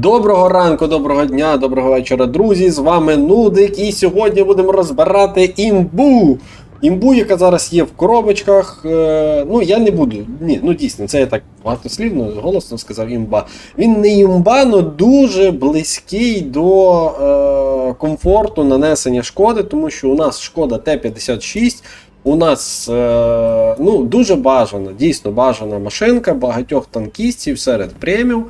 Доброго ранку, доброго дня, доброго вечора, друзі. З вами Нудик, і сьогодні будемо розбирати імбу. Імбу, яка зараз є в коробочках. Е, ну, я не буду. Ні, ну дійсно, це я так багатослівно, голосно сказав імба. Він не імба, але дуже близький до е, комфорту нанесення шкоди, тому що у нас шкода Т-56. У нас е, ну, дуже бажана, дійсно бажана машинка багатьох танкістів серед преміум.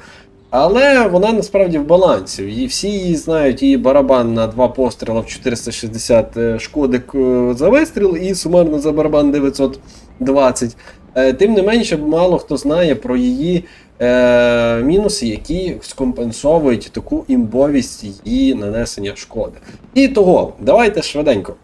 Але вона насправді в балансі. І всі її знають, її барабан на два постріли в 460 е, шкоди е, за вистріл і сумарно за барабан 920. Е, Тим не менше, мало хто знає про її е, мінуси, які скомпенсовують таку імбовість її нанесення шкоди. І того, давайте швиденько.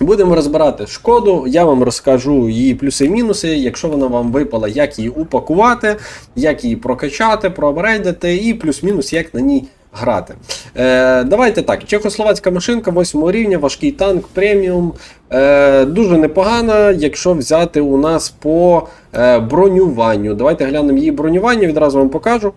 Будемо розбирати шкоду, я вам розкажу її плюси і мінуси, якщо вона вам випала, як її упакувати, як її прокачати, проапгрейдити і плюс-мінус, як на ній грати. Е, давайте так, чехословацька машинка 8 рівня, важкий танк, преміум. Е, дуже непогана, якщо взяти у нас по е, бронюванню. Давайте глянемо її бронювання, відразу вам покажу.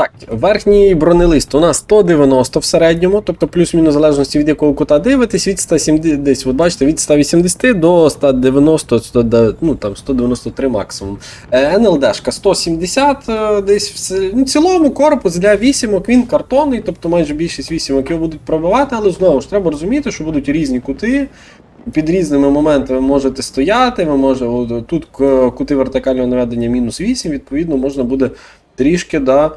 Так, верхній бронелист у нас 190 в середньому, тобто плюс-мінус залежності від якого кута дивитесь, від 170, десь, от бачите, від 180 до 190, 100, ну, там 193 максимум. Е, НЛДшка 170 е, десь в, ну, цілому корпус для вісімок, він картонний, тобто майже більшість вісімок його будуть пробивати, але знову ж треба розуміти, що будуть різні кути. Під різними моментами ви можете стояти, ви може, от тут кути вертикального наведення мінус 8, відповідно, можна буде трішки да,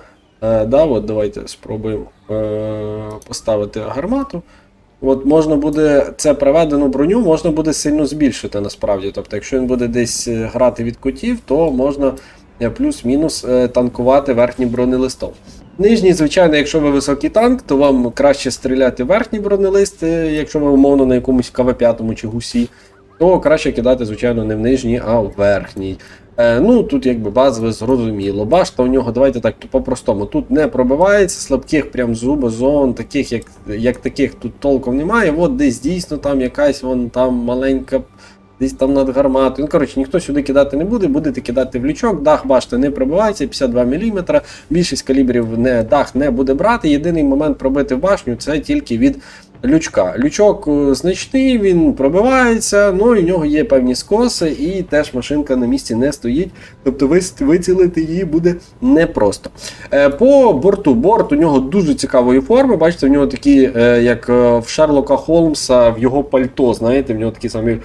е, да, от давайте спробуємо е, поставити гармату. От можна буде це приведену броню, можна буде сильно збільшити насправді. Тобто, якщо він буде десь е, грати від кутів, то можна плюс-мінус танкувати верхній бронелистом. Нижній, звичайно, якщо ви високий танк, то вам краще стріляти верхній бронелист, якщо ви умовно на якомусь КВ-5 чи гусі, то краще кидати, звичайно, не в нижній, а в верхній. Е, ну, тут якби базове зрозуміло. Башта у нього, давайте так по-простому. Тут не пробивається, слабких прям зубозон, таких, як, як таких тут толком немає. От десь дійсно там якась вон там маленька. Десь там над гарматою. Ну, коротше, ніхто сюди кидати не буде, будете кидати в лючок, дах башти не пробивається, 52 мм. Більшість калібрів не, дах не буде брати. Єдиний момент пробити в башню це тільки від лючка. Лючок е, значний, він пробивається, ну і в нього є певні скоси, і теж машинка на місці не стоїть. Тобто вицілити її буде непросто. Е, По борту борт у нього дуже цікавої форми. Бачите, в нього такі, е, як в Шерлока Холмса, в його пальто, знаєте, в нього такі самі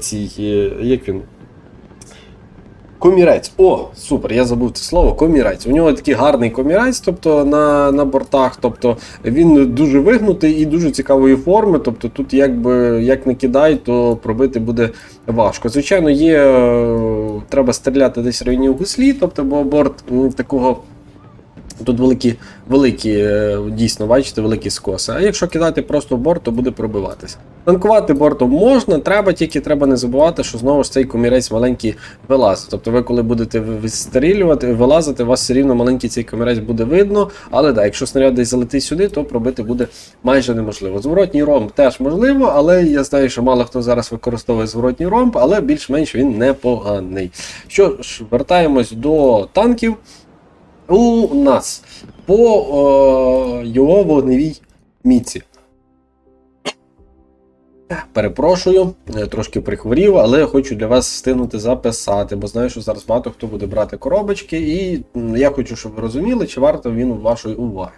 ці, як він. Комірець. О, супер, я забув це слово. Комірець. У нього такий гарний комірець, тобто на, на бортах. Тобто він дуже вигнутий і дуже цікавої форми. Тобто тут якби як не кидай, то пробити буде важко. Звичайно, є. е, Треба стріляти десь в районі гуслі, тобто, бо борт такого. Тут великі, великі, е, дійсно, бачите, великі скоси. А якщо кидати просто в борт, то буде пробиватися. Танкувати бортом можна, треба, тільки треба не забувати, що знову ж цей комірець маленький вилазить. Тобто ви, коли будете відстрілювати, вилазити, у вас все рівно маленький цей комірець буде видно. Але да, якщо снаряд десь залетить сюди, то пробити буде майже неможливо. Зворотній ромб теж можливо, але я знаю, що мало хто зараз використовує зворотній ромб, але більш-менш він непоганий. Що ж, вертаємось до танків. У нас по е, його вогневій міці. Перепрошую, е, трошки прихворів, але я хочу для вас встигнути записати, бо знаю, що зараз багато хто буде брати коробочки, і я хочу, щоб ви розуміли, чи варто він вашої уваги.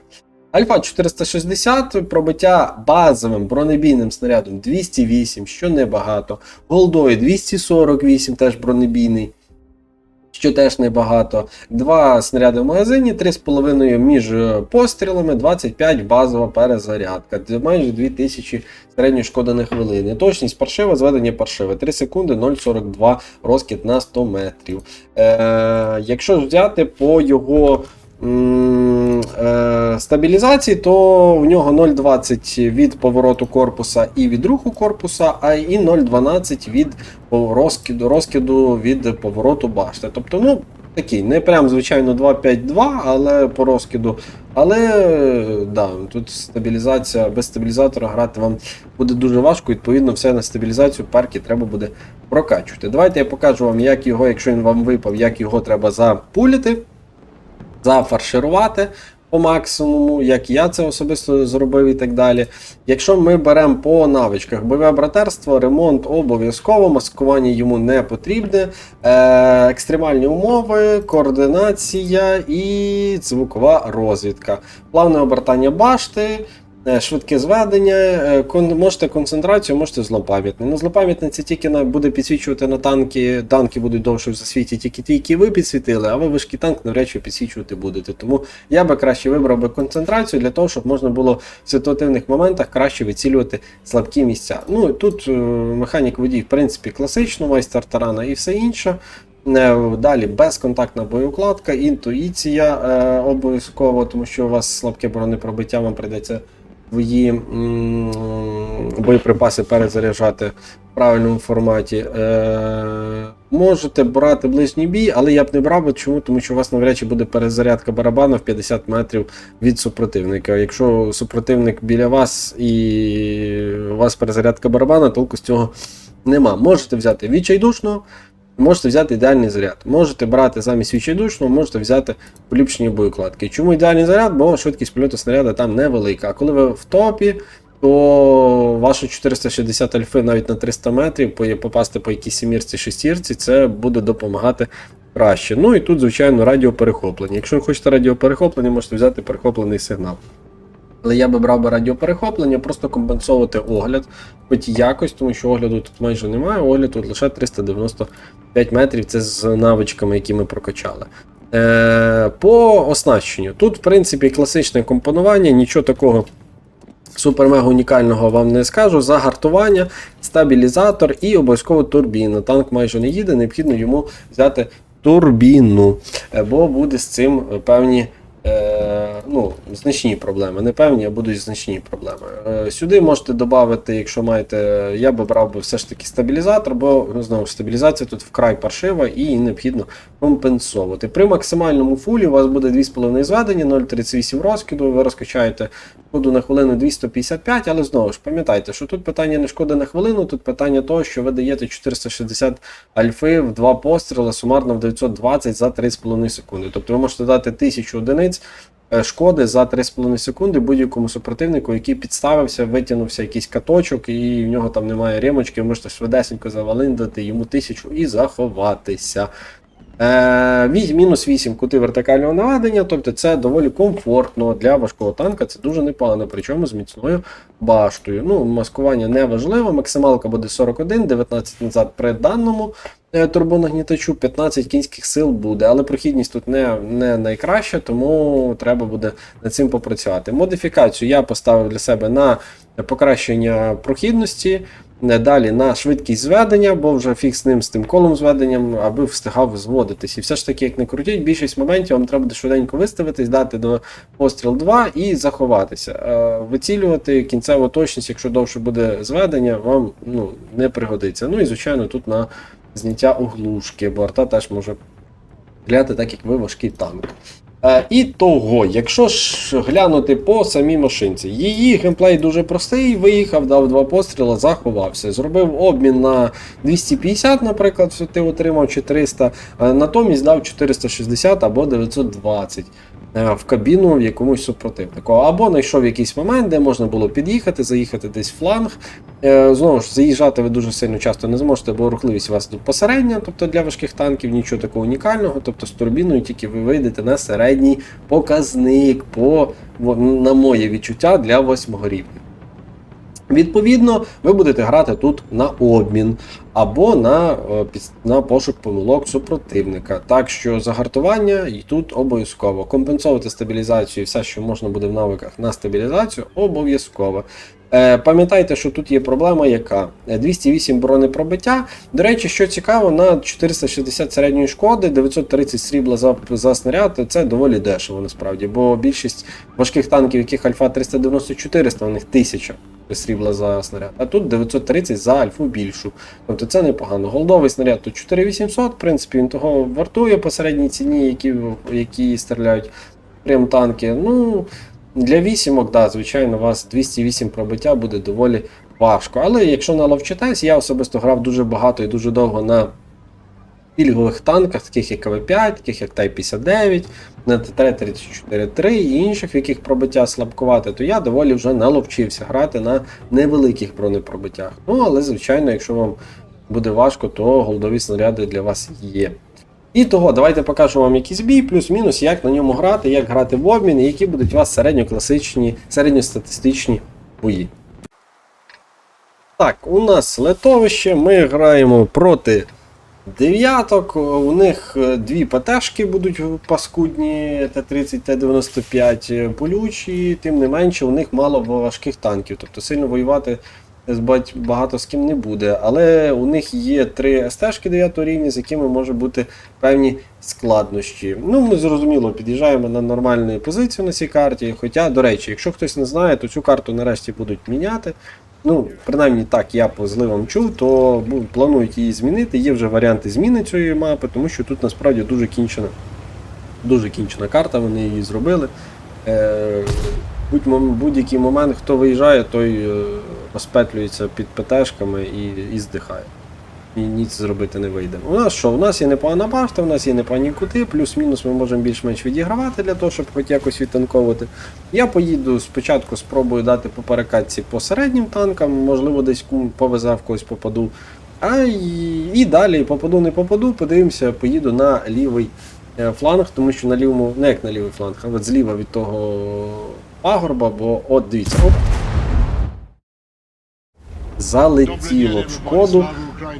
Альфа 460 пробиття базовим бронебійним снарядом 208, що небагато. Голдою 248, теж бронебійний що теж небагато. Два снаряди в магазині, 3,5 між е, пострілами, 25 базова перезарядка. Це майже 2000 середньої шкоди на хвилини. Точність паршива, зведення паршиве. 3 секунди 0,42 розкид на 100 метрів. Е, якщо взяти по його. Е, Стабілізації, то в нього 0,20 від повороту корпуса і від руху корпуса, а і 0,12 від розкиду, розкиду від повороту башти. Тобто, ну, такий, не прям, звичайно, 2.5.2, але по розкиду. Але да, тут стабілізація, без стабілізатора грати вам буде дуже важко, відповідно, все на стабілізацію парки треба буде прокачувати. Давайте я покажу вам, як його, якщо він вам випав, як його треба запулити, зафарширувати. по максимуму, як я це особисто зробив і так далі. Якщо ми беремо по навичках бойове братерство, ремонт обов'язково, маскування йому не потрібне, е, екстремальні умови, координація і звукова розвідка, плавне обертання башти. Е, Швидке зведення, е, можете концентрацію, можете злопам'ятне. Ну, злопам'ятне це тільки на, буде підсвічувати на танки, танки будуть довше в засвіті, тільки ті, які ви підсвітили, а ви важкий танк навряд чи підсвічувати будете. Тому я би краще вибрав би концентрацію для того, щоб можна було в ситуативних моментах краще вицілювати слабкі місця. Ну тут е, механік водій, в принципі, класично, майстер тарана і все інше. Далі безконтактна боєукладка, інтуїція е, обов'язково, тому що у вас слабке бронепробиття, вам прийдеться свої боєприпаси перезаряджати в правильному форматі. Е, можете брати ближній бій, але я б не брав, чому? Тому що у вас навряд чи буде перезарядка барабана в 50 метрів від супротивника. Якщо супротивник біля вас і у вас перезарядка барабана, толку з цього нема. Можете взяти відчайдушного, можете взяти ідеальний заряд. Можете брати замість відчайдушного, можете взяти поліпшені боєкладки. Чому ідеальний заряд? Бо швидкість польоту снаряда там невелика. А коли ви в топі, то ваші 460 альфи навіть на 300 метрів попасти по якійсь сімірці, шестірці, це буде допомагати краще. Ну і тут, звичайно, радіоперехоплення. Якщо ви хочете радіоперехоплення, можете взяти перехоплений сигнал. Але я би брав би радіоперехоплення, просто компенсовувати огляд, хоч якось, тому що огляду тут майже немає, огляд тут лише 395 метрів, це з навичками, які ми прокачали. Е, по оснащенню. Тут, в принципі, класичне компонування, нічого такого супер-мега унікального вам не скажу. Загартування, стабілізатор і обов'язково турбіна. Танк майже не їде, необхідно йому взяти турбіну, е, бо буде з цим певні. Е, ну, значні проблеми. Не певні, а будуть значні проблеми. Е, сюди можете додати, якщо маєте, я би брав би все ж таки стабілізатор, бо ну, знову ж стабілізація тут вкрай паршива і необхідно компенсовувати. При максимальному фулі у вас буде 2,5 зведення, 0,38 розкиду, ви розкачаєте шкоду на хвилину 255, але знову ж пам'ятайте, що тут питання не шкоди на хвилину, тут питання того, що ви даєте 460 альфи в два постріли сумарно в 920 за 3,5 секунди. Тобто ви можете дати 1000 одиниць е, шкоди за 3,5 секунди будь-якому супротивнику, який підставився, витягнувся якийсь каточок, і в нього там немає ремочки, ви можете швидесенько завалиндати йому тисячу і заховатися. Е, мінус 8 кути вертикального наведення, тобто це доволі комфортно для важкого танка, це дуже непогано, причому з міцною баштою. Ну, маскування не важливо, максималка буде 41, 19 назад при даному турбонагнітачу, 15 кінських сил буде, але прохідність тут не, не найкраща, тому треба буде над цим попрацювати. Модифікацію я поставив для себе на покращення прохідності. Е, Далі на швидкість зведення, бо вже фіг з ним з тим колом зведенням, аби встигав зводитись. І все ж таки, як не крутіть, більшість моментів вам треба буде швиденько виставитись, дати до постріл 2 і заховатися. Е, Вицілювати кінцеву точність, якщо довше буде зведення, вам ну, не пригодиться. Ну і звичайно, тут на зняття оглушки, бо арта теж може стріляти так, як ви важкий танк. Е, і того, якщо ж глянути по самій машинці, її геймплей дуже простий, виїхав, дав два постріли, заховався. Зробив обмін на 250, наприклад, ти отримав 400, а натомість дав 460 або 920 е, в кабіну якомусь супротивнику. Або знайшов якийсь момент, де можна було під'їхати, заїхати десь в фланг. Е, Знову ж, заїжджати ви дуже сильно часто не зможете, бо рухливість у вас тут посередня, тобто для важких танків нічого такого унікального. Тобто з турбіною тільки ви вийдете на середній показник, по, на моє відчуття для восьмого рівня. Відповідно, ви будете грати тут на обмін або на, е, на пошук помилок супротивника. Так що загартування і тут обов'язково. Компенсувати стабілізацію і все, що можна буде в навиках на стабілізацію, обов'язково. Е, Пам'ятайте, що тут є проблема, яка Е, 208 бронепробиття. До речі, що цікаво, на 460 середньої шкоди, 930 срібла за, за снаряд це доволі дешево насправді, бо більшість важких танків, яких альфа 390-400, у них 1000 срібла за снаряд, а тут 930 за альфу більшу. Тобто це непогано. Голдовий снаряд тут 4800, в принципі, він того вартує по середній ціні, які, які стріляють прям танки. Ну, для вісімок, да, звичайно, у вас 208 пробиття буде доволі важко. Але якщо наловчитесь, я особисто грав дуже багато і дуже довго на пільгових танках, таких як КВ-5, таких як Тай-59, на ТТ-34-3 і інших, в яких пробиття слабкувате, то я доволі вже наловчився грати на невеликих бронепробиттях. Ну, але, звичайно, якщо вам буде важко, то голдові снаряди для вас є. І того, давайте покажу вам якийсь бій, плюс-мінус, як на ньому грати, як грати в обмін, і які будуть у вас середньокласичні, середньостатистичні бої. Так, у нас летовище, ми граємо проти дев'яток. У них е, дві ПТшки будуть паскудні Т-30, Т-95 е, болючі, тим не менше, у них мало важких танків. Тобто сильно воювати бать- багато з ким не буде. Але у них є три СТ-шки 9 рівня, з якими може бути певні складнощі. Ну, ми зрозуміло під'їжджаємо на нормальну позицію на цій карті. Хоча, до речі, якщо хтось не знає, то цю карту нарешті будуть міняти. Ну, принаймні так я по зливам чув, то планують її змінити. Є вже варіанти зміни цієї мапи, тому що тут насправді дуже кінчена, дуже кінчена карта, вони її зробили. Е, будь, будь-який момент, хто виїжджає, той е, розпетлюється під ПТшками і, і здихає. І ніц зробити не вийде. У нас що? У нас є непогана башта, у нас є непогані кути, плюс-мінус ми можемо більш-менш відігравати для того, щоб хоч якось відтанковувати. Я поїду спочатку, спробую дати по перекатці по середнім танкам, можливо, десь повезе в когось попаду. А і, і далі попаду, не попаду, подивимося, поїду на лівий е, фланг, тому що на лівому, не як на лівий фланг, а от зліва від того пагорба, бо от дивіться, оп. Залетіло в шкоду.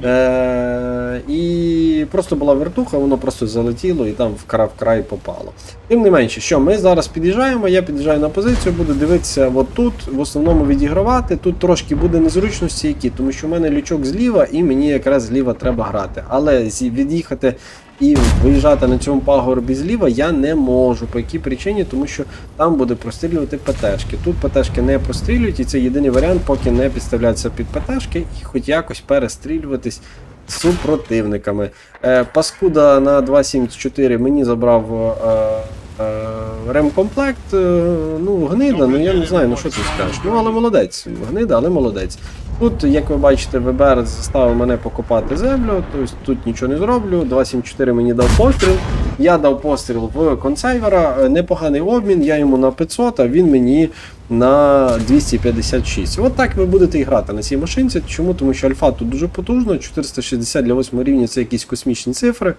Е, і просто була вертуха, воно просто залетіло і там вкрай вкрай попало. Тим не менше, що ми зараз під'їжджаємо, я під'їжджаю на позицію, буду дивитися от тут, в основному відігравати. Тут трошки буде незручності які, тому що в мене лючок зліва, і мені якраз зліва треба грати. Але від'їхати і виїжджати на цьому пагорбі зліва я не можу. По якій причині? Тому що там буде прострілювати ПТшки. Тут ПТшки не прострілюють, і це єдиний варіант, поки не підставляться під ПТшки і хоч якось перестрілюватись з супротивниками. Е, Паскуда на 2.74 мені забрав е, е, ремкомплект. Е, ну, гнида, ну я не знаю, ну що ти скажеш. Ну, але молодець. Гнида, але молодець. Тут, як ви бачите, ВБР заставив мене покопати землю, тобто тут нічого не зроблю. 274 мені дав постріл. Я дав постріл в консейвера, е, непоганий обмін, я йому на 500, а він мені на 256. От так ви будете і грати на цій машинці. Чому? Тому що альфа тут дуже потужно, 460 для 8 рівня це якісь космічні цифри.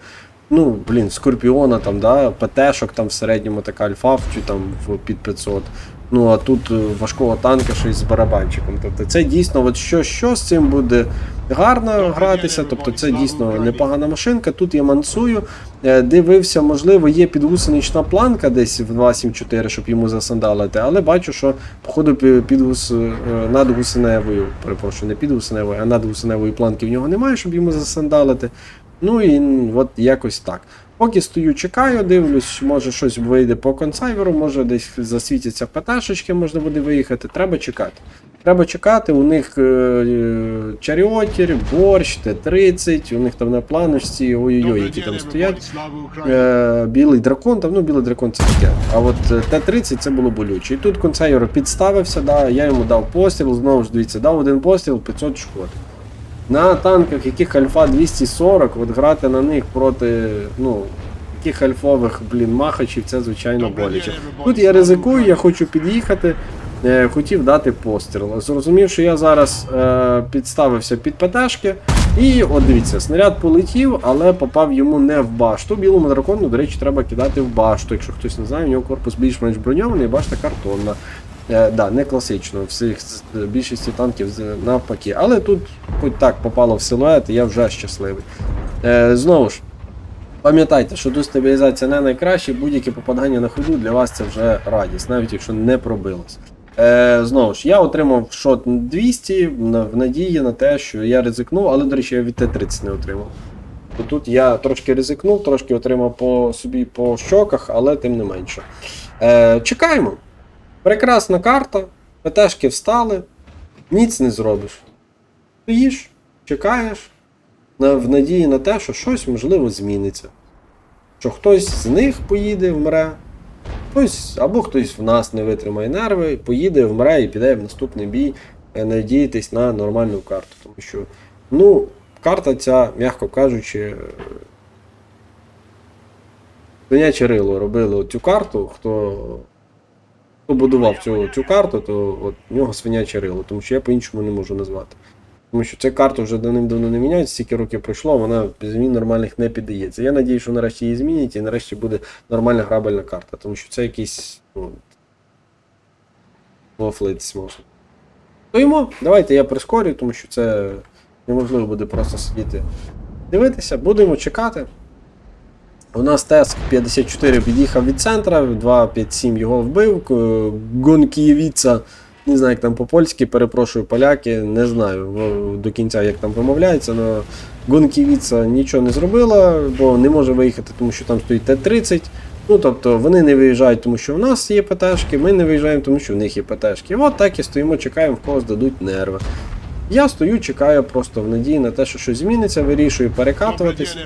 Ну, блін, Скорпіона там, да, ПТшок там в середньому така альфа чи там в під 500. Ну а тут е, важкого танка щось з барабанчиком. Тобто це дійсно, от що, що з цим буде гарно гратися. Тобто це дійсно непогана машинка. Тут я мансую. Е, Дивився, можливо, є підгусенична планка десь в 2.7.4, щоб йому засандалити, але бачу, що походу підгус е, над гусеневою, перепрошую, не під гусеневою, а над гусеневої планки в нього немає, щоб йому засандалити. Ну і от якось так. Поки стою, чекаю, дивлюсь, може щось вийде по консайверу, може десь засвітяться ПТшечки, можна буде виїхати. Треба чекати. Треба чекати, у них е, чаріотір, борщ, Т-30, у них там на планочці, ой-ой-ой, які там стоять. Е, білий дракон, там, ну білий дракон це таке. А от е, Т-30 це було болюче. І тут консейвер підставився, да, я йому дав постріл, знову ж дивіться, дав один постріл, 500 шкод. На танках, яких альфа 240, от грати на них проти ну, таких альфових блін, махачів, це звичайно боляче. Тут я ризикую, я хочу під'їхати, е, хотів дати постріл. Зрозумів, що я зараз е, підставився під ПТшки. І от дивіться, снаряд полетів, але попав йому не в башту. Білому дракону, до речі, треба кидати в башту. Якщо хтось не знає, у нього корпус більш-менш броньований, башта картонна. Е, да, не класично, всіх більшості танків навпаки. Але тут хоч так попало в силует, і я вже щасливий. Е, знову ж, пам'ятайте, що тут не найкраще, будь-яке попадання на ходу для вас це вже радість, навіть якщо не пробилось. Е, знову ж, я отримав шот 200 в надії на те, що я ризикнув, але, до речі, я від Т-30 не отримав. То тут я трошки ризикнув, трошки отримав по собі по щоках, але тим не менше. Е, чекаємо. Прекрасна карта, ПТшки встали, ніц не зробиш. Стоїш, чекаєш, в надії на те, що щось можливо зміниться. Що хтось з них поїде, вмре, хтось або хтось в нас не витримає нерви, поїде, вмре і піде в наступний бій, е, надіятись на нормальну карту. Тому що, ну, карта ця, м'яко кажучи, е, Свиняче рило робили цю карту, хто, хто будував цю, цю карту, то от в нього свиняче рило, тому що я по-іншому не можу назвати. Тому що ця карта вже давним-давно не міняється, стільки років пройшло, вона змін нормальних не піддається. Я надію, що нарешті її змінять і нарешті буде нормальна грабельна карта, тому що це якийсь. Ну, Вофлитись можна. Стоїмо, давайте я прискорю, тому що це неможливо буде просто сидіти дивитися. Будемо чекати. У нас Теск 54 під'їхав від центра, 257 його вбив. Гонкієвіца, не знаю, як там по-польськи, перепрошую поляки, не знаю до кінця, як там вимовляється, але Гонкієвіца нічого не зробила, бо не може виїхати, тому що там стоїть Т-30. Ну, тобто вони не виїжджають, тому що в нас є ПТшки, ми не виїжджаємо, тому що в них є ПТшки. От так і стоїмо, чекаємо, в когось дадуть нерви. Я стою, чекаю просто в надії на те, що щось зміниться, вирішую перекатуватись.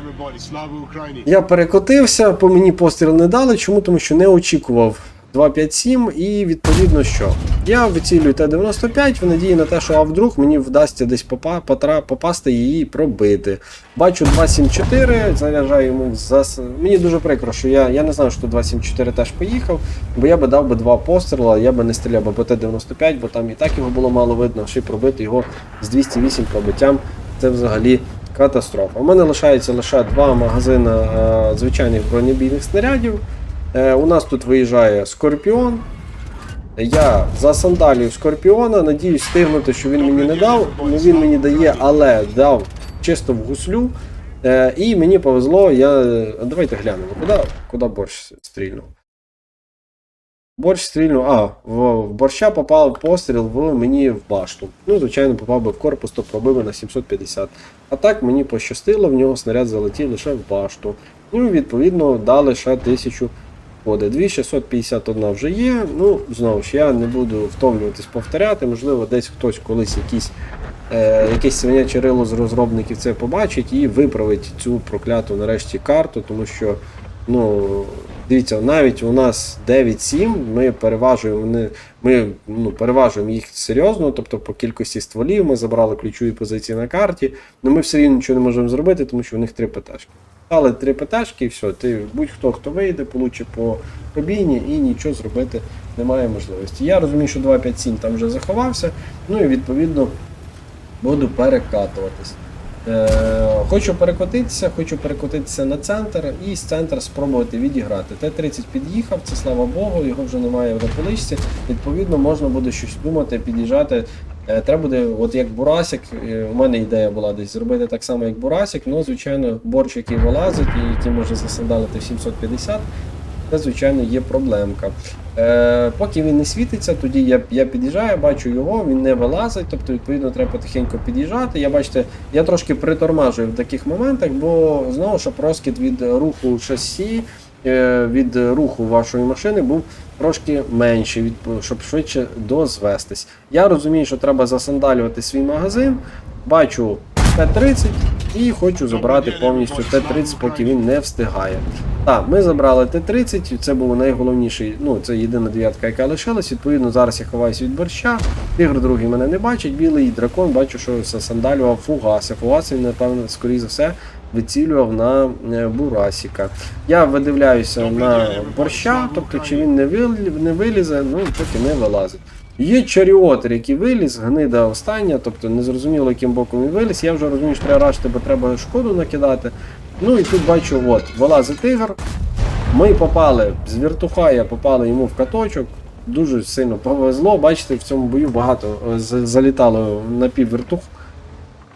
Я перекотився, по мені постріл не дали. Чому? Тому що не очікував 257 і відповідно що? Я вицілюю Т-95 в надії на те, що а вдруг мені вдасться десь попа, потра, попасти її і пробити. Бачу 274, заряджаю йому зас... Мені дуже прикро, що я, я не знаю, що 274 теж поїхав, бо я би дав би два постріла, я би не стріляв би по Т-95, бо там і так його було мало видно, ще й пробити його з 208 пробиттям. Це взагалі катастрофа. У мене лишається лише два магазини е, звичайних бронебійних снарядів. Е, у нас тут виїжджає Скорпіон. Я засандалюю Скорпіона, надіюсь встигнути, що він мені не дав. Ну, він мені дає, але дав чисто в гуслю. Е, і мені повезло, я. Давайте глянемо, куди, куди борщ стрільнув. Борщ стрільнув. А, в, в борща попав постріл в мені в башту. Ну, звичайно, попав би в корпус, то пробив би на 750. А так мені пощастило, в нього снаряд залетів лише в башту. Ну, і відповідно, дали ще 1000 ходи. 2651 вже є. Ну, знову ж, я не буду втомлюватись повторяти. Можливо, десь хтось колись якийсь, е, якесь свиняче рило з розробників це побачить і виправить цю прокляту нарешті карту, тому що. Ну, дивіться, навіть у нас 9-7, ми переважуємо, ми ну, переважуємо їх серйозно, тобто по кількості стволів ми забрали ключові позиції на карті, але ми все рівно нічого не можемо зробити, тому що у них три ПТшки. Дали три ПТшки і все, ти будь-хто хто вийде, получить по кабіні і нічого зробити немає можливості. Я розумію, що 257 там вже заховався, ну і відповідно буду перекатуватись. Е, хочу перекотитися, хочу перекотитися на центр і з центра спробувати відіграти. Т-30 під'їхав, це слава Богу, його вже немає в поличці. Відповідно, можна буде щось думати, під'їжджати. Е, Треба буде, от як Бурасик, е, у мене ідея була десь зробити так само, як Бурасик, ну, звичайно, борч, який вилазить і який може засандалити в 750, це, звичайно, є проблемка. Е, поки він не світиться, тоді я, я під'їжджаю, бачу його, він не вилазить, тобто, відповідно, треба потихеньку під'їжджати. Я бачите, я трошки притормажую в таких моментах, бо знову ж розкид від руху шасі, від руху вашої машини був трошки менший, щоб швидше дозвестись. Я розумію, що треба засандалювати свій магазин. Бачу Т-30 і хочу забрати повністю Т-30, поки він не встигає. Так, ми забрали Т-30, це був найголовніший, ну це єдина дев'ятка, яка лишилась. Відповідно, зараз я ховаюся від борща. Тигр другий мене не бачить, білий дракон, бачу, що засандалював фугаси. Фугаси він, напевно, скоріше за все, вицілював на е, Бурасіка. Я видивляюся на борща, тобто чи він не, не вилізе, ну поки не вилазить. Є чаріотер, який виліз, гнида остання, тобто незрозуміло, яким боком він виліз. Я вже розумію, що треба рашити, бо треба шкоду накидати. Ну і тут бачу, от, вилазить тигр. Ми попали з віртуха, попали йому в каточок. Дуже сильно повезло. Бачите, в цьому бою багато е, залітало на піввертух.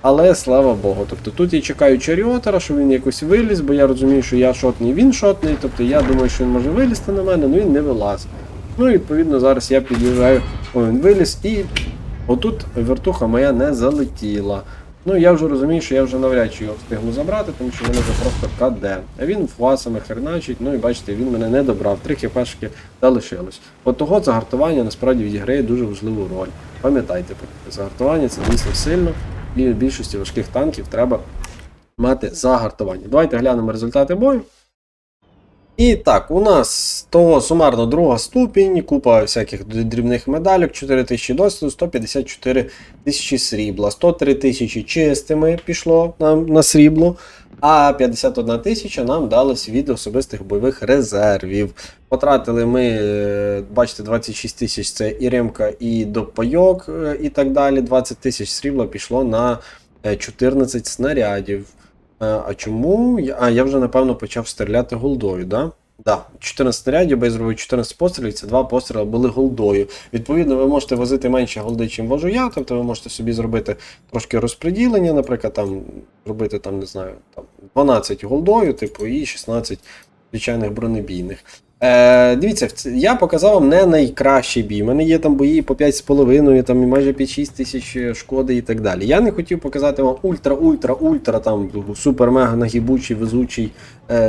Але слава Богу. Тобто тут я чекаю Чаріотера, що він якось виліз, бо я розумію, що я шотний, він шотний. Тобто я думаю, що він може вилізти на мене, але він не вилазить. Ну і відповідно зараз я під'їжджаю, о, він виліз, і отут вертуха моя не залетіла. Ну я вже розумію, що я вже навряд чи його встигну забрати, тому що мене вже просто КД. А він фуасами херначить, ну і бачите, він мене не добрав. Три хіпешки залишилось. От того загартування насправді відіграє дуже важливу роль. Пам'ятайте, загартування це дійсно сильно, більшості важких танків треба мати загартування. Давайте глянемо результати бою. І так, у нас того сумарно друга ступінь, купа всяких дрібних медалек, 4 тисячі досвіду, 154 тисячі срібла, 103 тисячі чистими пішло нам на срібло, а 51 тисяча нам дались від особистих бойових резервів. Потратили ми, е, бачите, 26 тисяч це і ремка, і допайок, е, і так далі. 20 тисяч срібла пішло на е, 14 снарядів. Е, А чому? А, я вже напевно почав стріляти голдою, да? Да, 14 снарядів, бо я зробив 14 пострілів, це два постріли були голдою. Відповідно, ви можете возити менше голди, чим вожу я, тобто ви можете собі зробити трошки розподілення, наприклад, там зробити там, не знаю, там 12 голдою, типу, і 16 звичайних бронебійних. Е, дивіться, я показав вам не найкращий бій. У мене є там бої по 5,5, там і майже під 6 тисяч е, шкоди і так далі. Я не хотів показати вам ультра, ультра, ультра, там супер-мега нагібучий, везучий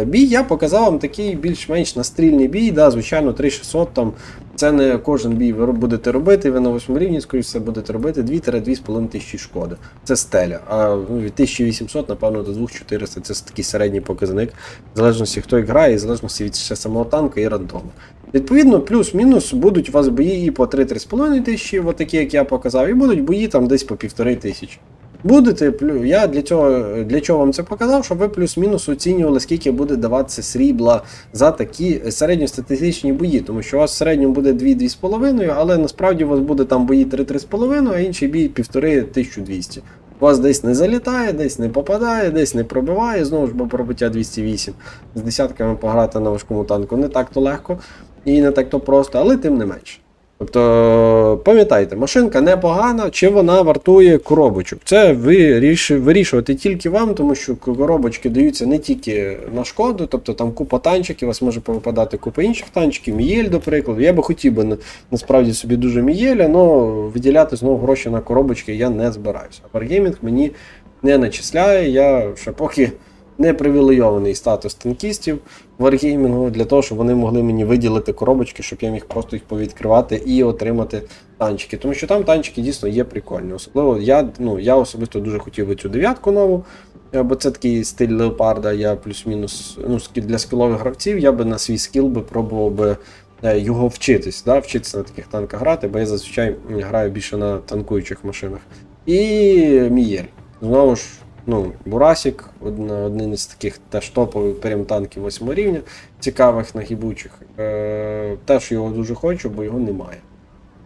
бій. Я показав вам такий більш-менш настрільний бій. Да, звичайно, 3600 там. Це не кожен бій ви будете робити, ви на 8 рівні, скоріше все, будете робити 2-2,5 тисячі шкоди. Це стеля. А ну, від 1800, напевно, до 2400 це такий середній показник, в залежності хто грає, і в залежності від ще самого танка і рандому. Відповідно, плюс-мінус будуть у вас бої і по 3-3,5 тисячі, от як я показав, і будуть бої там десь по півтори тисячі. Будете, я для цього для чого вам це показав, щоб ви плюс-мінус оцінювали, скільки буде даватися срібла за такі середньостатистичні бої, тому що у вас в середньому буде 2-2,5, але насправді у вас буде там бої 3-3,5, а інший бій 1,5-1200. У вас десь не залітає, десь не попадає, десь не пробиває, знову ж бо пробиття 208. З десятками пограти на важкому танку не так-то легко і не так-то просто, але тим не менше. Тобто, пам'ятайте, машинка непогана, чи вона вартує коробочок. Це виріш- вирішувати тільки вам, тому що коробочки даються не тільки на шкоду, тобто там купа танчиків, у вас може повипадати купа інших танчиків, Мієль, до прикладу. Я би хотів би насправді собі дуже Мієля, але виділяти знову гроші на коробочки я не збираюся. Wargaming мені не начисляє, я ще поки не привілейований статус танкістів Wargaming для того, щоб вони могли мені виділити коробочки, щоб я міг просто їх повідкривати і отримати танчики. Тому що там танчики дійсно є прикольні. Особливо я, ну, я особисто дуже хотів би цю дев'ятку нову. е, Бо це такий стиль леопарда, я плюс-мінус ну, для скілових гравців, я би на свій скіл би пробував би е, його вчитись, да? вчитися на таких танках грати, бо я зазвичай граю більше на танкуючих машинах. І Мієль. Знову ж, ну, Бурасік, один із таких теж топових прям танків 8 рівня, цікавих нагибучих. Е, теж його дуже хочу, бо його немає.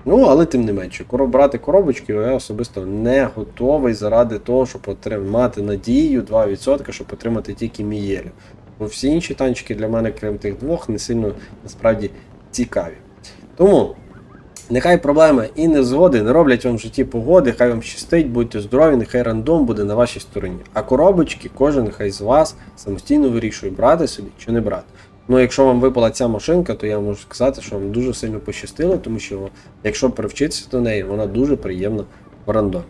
Ну, але тим не менше, брати коробочки я особисто не готовий заради того, щоб отрим- мати надію 2%, щоб отримати тільки Мієлю. Бо всі інші танчики для мене, крім тих двох, не сильно насправді цікаві. Тому нехай проблеми і незгоди не роблять вам в житті погоди, хай вам щастить, будьте здорові, нехай рандом буде на вашій стороні. А коробочки кожен нехай з вас самостійно вирішує, брати собі чи не брати. Ну, якщо вам випала ця машинка, то я можу сказати, що вам дуже сильно пощастило, тому що якщо привчитися до неї, вона дуже приємна в рандомі.